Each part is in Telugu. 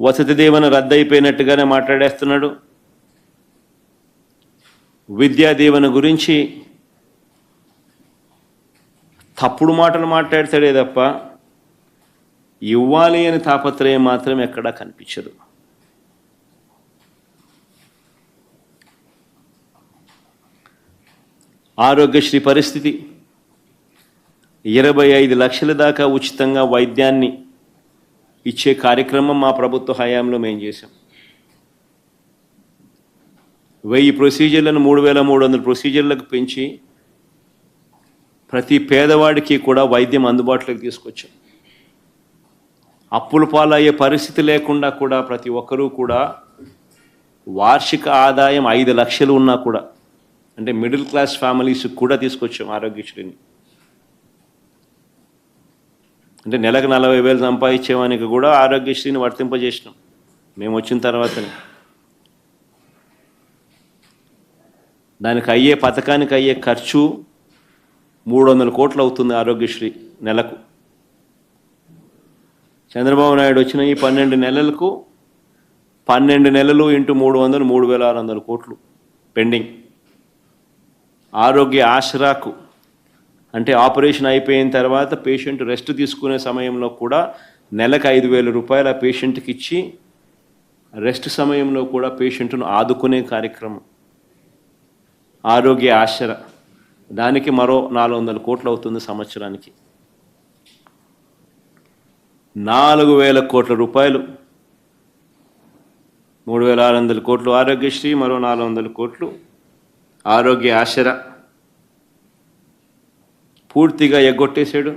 వసతి దీవెన రద్దయిపోయినట్టుగానే మాట్లాడేస్తున్నాడు. విద్యా దీవెన గురించి తప్పుడు మాటలు మాట్లాడతాడే తప్ప ఇవ్వాలి అని తాపత్రయం మాత్రం ఎక్కడా కనిపించదు. ఆరోగ్యశ్రీ పరిస్థితి. ఇరవై ఐదు లక్షల దాకా ఉచితంగా వైద్యాన్ని ఇచ్చే కార్యక్రమం మా ప్రభుత్వ హయాంలో మేము చేశాం? వెయ్యి ప్రొసీజర్లను మూడు వేల మూడు వందల ప్రొసీజర్లకు పెంచి ప్రతి పేదవాడికి కూడా వైద్యం అందుబాటులోకి తీసుకొచ్చాం. అప్పుల పాలయ్యే పరిస్థితి లేకుండా కూడా ప్రతి ఒక్కరూ కూడా వార్షిక ఆదాయం ఐదు లక్షలు ఉన్నా కూడా అంటే మిడిల్ క్లాస్ ఫ్యామిలీస్కి కూడా తీసుకొచ్చాం ఆరోగ్యశ్రీని. అంటే నెలకు నలభై వేలు సంపాదించేవానికి కూడా ఆరోగ్యశ్రీని వర్తింపజేసినాం. మేము వచ్చిన తర్వాతనే. దానికి అయ్యే పథకానికి అయ్యే ఖర్చు మూడు వందల కోట్లు అవుతుంది ఆరోగ్యశ్రీ నెలకు. చంద్రబాబు నాయుడు వచ్చిన ఈ పన్నెండు నెలలకు పన్నెండు నెలలు ఇంటూ మూడు వందలు మూడు వేల ఆరు వందల కోట్లు పెండింగ్. ఆరోగ్య ఆసరాకు అంటే ఆపరేషన్ అయిపోయిన తర్వాత పేషెంట్ రెస్ట్ తీసుకునే సమయంలో కూడా నెలకు ఐదు వేల రూపాయల పేషెంట్కి ఇచ్చి రెస్ట్ సమయంలో కూడా పేషెంట్ను ఆదుకునే కార్యక్రమం. ఆరోగ్య ఆశర దానికి మరో నాలుగు వందల కోట్లు అవుతుంది సంవత్సరానికి. నాలుగు వేల కోట్ల రూపాయలు. మూడు వేల ఆరు వందల కోట్లు ఆరోగ్యశ్రీ మరో నాలుగు వందల కోట్లు. ఆరోగ్య ఆశర పూర్తిగా ఎగ్గొట్టేశాడు.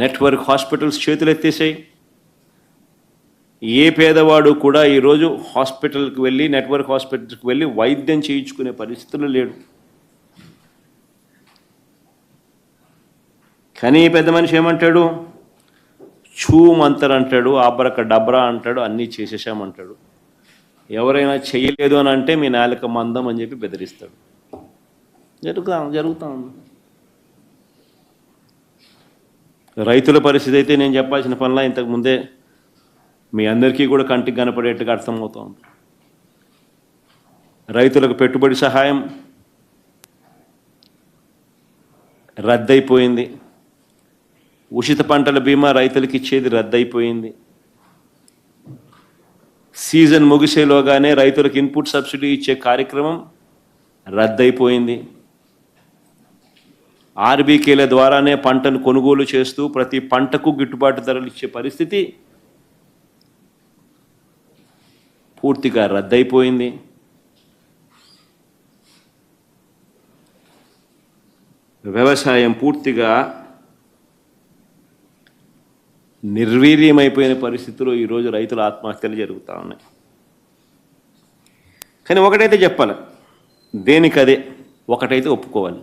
నెట్వర్క్ హాస్పిటల్స్ చేతులెత్తేసాయి ఏ పేదవాడు కూడా ఈరోజు హాస్పిటల్కి వెళ్ళి నెట్వర్క్ హాస్పిటల్కి వెళ్ళి వైద్యం చేయించుకునే పరిస్థితులు లేడు. కానీ పెద్ద మనిషి ఏమంటాడు? చూ మంతర్ అంటాడు ఆబ్రక డబ్రా అంటాడు అన్నీ చేసేసామంటాడు ఎవరైనా చేయలేదు అని అంటే మీ నాలుక మందం అని చెప్పి బెదిరిస్తాడు. జరుగుతాం జరుగుతాం. రైతుల పరిస్థితి అయితే నేను చెప్పాల్సిన పనిలా ఇంతకు ముందే మీ అందరికీ కూడా కంటికి కనపడేట్టుగా అర్థమవుతోంది. రైతులకు పెట్టుబడి సహాయం రద్దయిపోయింది. ఉచిత పంటల బీమా రైతులకు ఇచ్చేది రద్దయిపోయింది. సీజన్ ముగిసేలోగానే రైతులకు ఇన్పుట్ సబ్సిడీ ఇచ్చే కార్యక్రమం రద్దయిపోయింది. ఆర్బీకేల ద్వారానే పంటను కొనుగోలు చేస్తూ ప్రతి పంటకు గిట్టుబాటు ధరలు ఇచ్చే పరిస్థితి పూర్తిగా రద్దయిపోయింది. వ్యవసాయం పూర్తిగా నిర్వీర్యమైపోయిన పరిస్థితిలో ఈరోజు రైతుల ఆత్మహత్యలు జరుగుతూ ఉన్నాయి. కానీ ఒకటైతే చెప్పాలి దేనికి అదే ఒకటైతే ఒప్పుకోవాలి.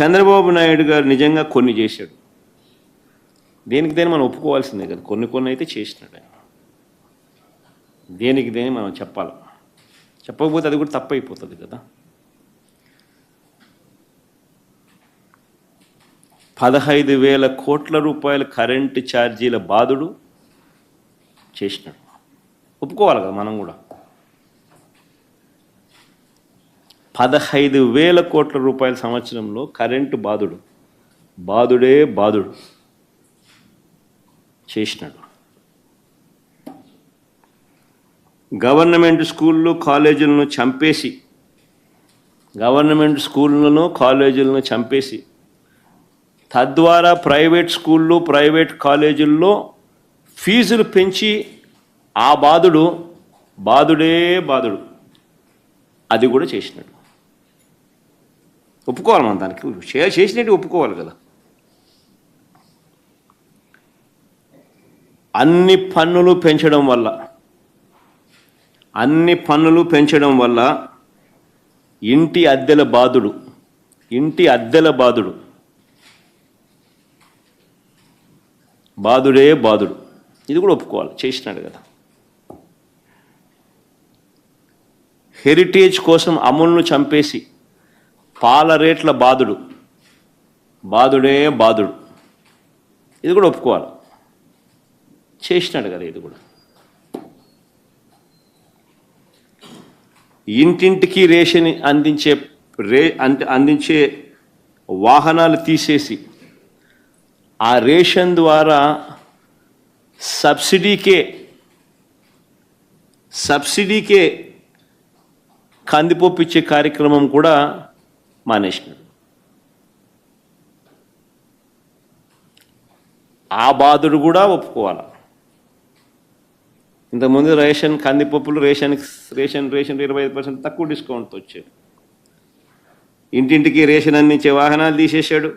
చంద్రబాబు నాయుడు గారు నిజంగా కొన్ని చేశాడు. దేనికి దేని మనం ఒప్పుకోవాల్సిందే కదా. కొన్ని కొన్ని అయితే చేసినాడు ఆయన. దేనికి దేని మనం చెప్పాలి. చెప్పకపోతే అది కూడా తప్పైపోతుంది కదా. పదహైదు వేల కోట్ల రూపాయల కరెంటు ఛార్జీల బాధుడు చేసినాడు. ఒప్పుకోవాలి కదా మనం కూడా. పదహైదు వేల కోట్ల రూపాయల సంవత్సరంలో కరెంటు బాధుడు. బాధుడే బాధుడు. చేసినాడు. గవర్నమెంట్ స్కూళ్ళు కాలేజీలను చంపేసి గవర్నమెంట్ స్కూళ్ళను కాలేజీలను చంపేసి తద్వారా ప్రైవేట్ స్కూళ్ళు ప్రైవేట్ కాలేజీల్లో ఫీజులు పెంచి ఆ బాధుడు బాధుడే బాధుడు. అది కూడా చేసినాడు. ఒప్పుకోవాలి మనం దానికి. చేసినట్టు ఒప్పుకోవాలి కదా. అన్ని పన్నులు పెంచడం వల్ల అన్ని పన్నులు పెంచడం వల్ల ఇంటి అద్దెల బాధుడు ఇంటి అద్దెల బాధుడు బాధుడే బాధుడు ఇది కూడా ఒప్పుకోవాలి చేసినాడు కదా. హెరిటేజ్ కోసం అమలును చంపేసి పాల రేట్ల బాధుడు. బాధుడే బాధుడు. ఇది కూడా ఒప్పుకోవాలి. చేసినాడు కదా ఇది కూడా. ఇంటింటికి రేషన్ అందించే రే అందించే వాహనాలు తీసేసి ఆ రేషన్ ద్వారా సబ్సిడీకే సబ్సిడీకే కందిపప్పు ఇచ్చే కార్యక్రమం కూడా మానేసినాడు. ఆ బాధుడు కూడా ఒప్పుకోవాలి. ఇంతకుముందు రేషన్ కందిపప్పులు రేషన్ రేషన్ రేషన్ ఇరవై ఐదు పర్సెంట్ తక్కువ డిస్కౌంట్తో వచ్చాడు. ఇంటింటికి రేషన్ అందించే వాహనాలు తీసేశాడు.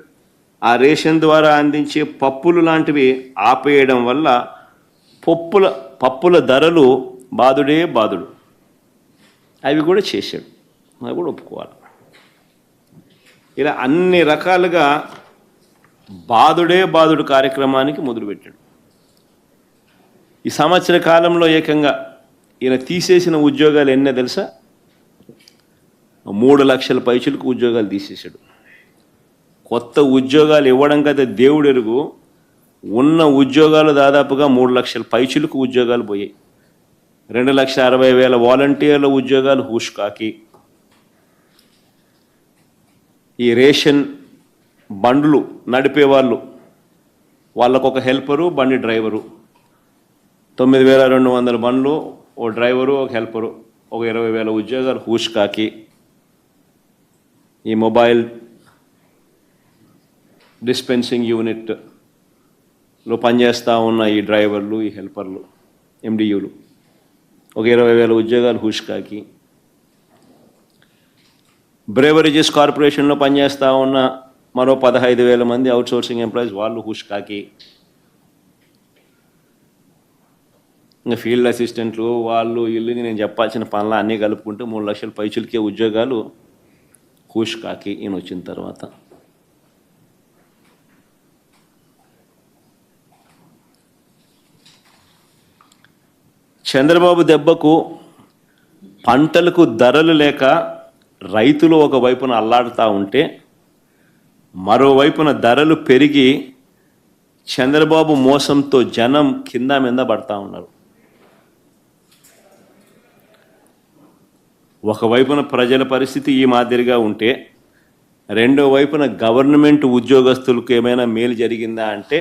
ఆ రేషన్ ద్వారా అందించే పప్పులు లాంటివి ఆపేయడం వల్ల పప్పుల పప్పుల ధరలు బాధుడే బాధుడు అవి కూడా చేశాడు. అది కూడా ఒప్పుకోవాలి. ఇలా అన్ని రకాలుగా బాధుడే బాధుడు కార్యక్రమానికి మొదలుపెట్టాడు ఈ సంవత్సర కాలంలో ఏకంగా ఈయన తీసేసిన ఉద్యోగాలు ఎన్నో తెలుసా? మూడు లక్షల పైచులకు ఉద్యోగాలు తీసేశాడు. కొత్త ఉద్యోగాలు ఇవ్వడం కదా దేవుడు ఎరుగు. ఉన్న ఉద్యోగాలు దాదాపుగా మూడు లక్షల పైచులకు ఉద్యోగాలు పోయాయి. రెండు లక్షల అరవై వేల వాలంటీర్ల ఉద్యోగాలు హూష్కాకి ఈ రేషన్ బండ్లు నడిపేవాళ్ళు వాళ్ళకు ఒక హెల్పరు బండి డ్రైవరు. తొమ్మిది వేల రెండు వందల బండ్లు ఓ డ్రైవరు ఒక హెల్పరు ఒక ఇరవై వేల ఉద్యోగాలు హూష్కాకి. ఈ మొబైల్ డిస్పెన్సింగ్ యూనిట్లో పనిచేస్తూ ఉన్న ఈ డ్రైవర్లు ఈ హెల్పర్లు ఎండియూలు. ఒక ఇరవై వేల ఉద్యోగాలు హూష్కాకి. బ్రేవరేజెస్ కార్పొరేషన్లో పనిచేస్తూ ఉన్న మరో పదహైదు వేల మంది అవుట్సోర్సింగ్ ఎంప్లాయీస్ వాళ్ళు హుష్కాకి. ఇంకా ఫీల్డ్ అసిస్టెంట్లు వాళ్ళు ఇల్లు నేను చెప్పాల్సిన పనులు అన్నీ కలుపుకుంటే మూడు లక్షల పైచులకే ఉద్యోగాలు హుష్కాకి ఈయన వచ్చిన తర్వాత. చంద్రబాబు దెబ్బకు పంటలకు ధరలు లేక రైతులు ఒకవైపున అల్లాడుతూ ఉంటే మరోవైపున ధరలు పెరిగి చంద్రబాబు మోసంతో జనం కింద మీద పడతా ఉన్నారు. ఒకవైపున ప్రజల పరిస్థితి ఈ మాదిరిగా ఉంటే రెండో వైపున గవర్నమెంట్ ఉద్యోగస్తులకు ఏమైనా మేలు జరిగిందా అంటే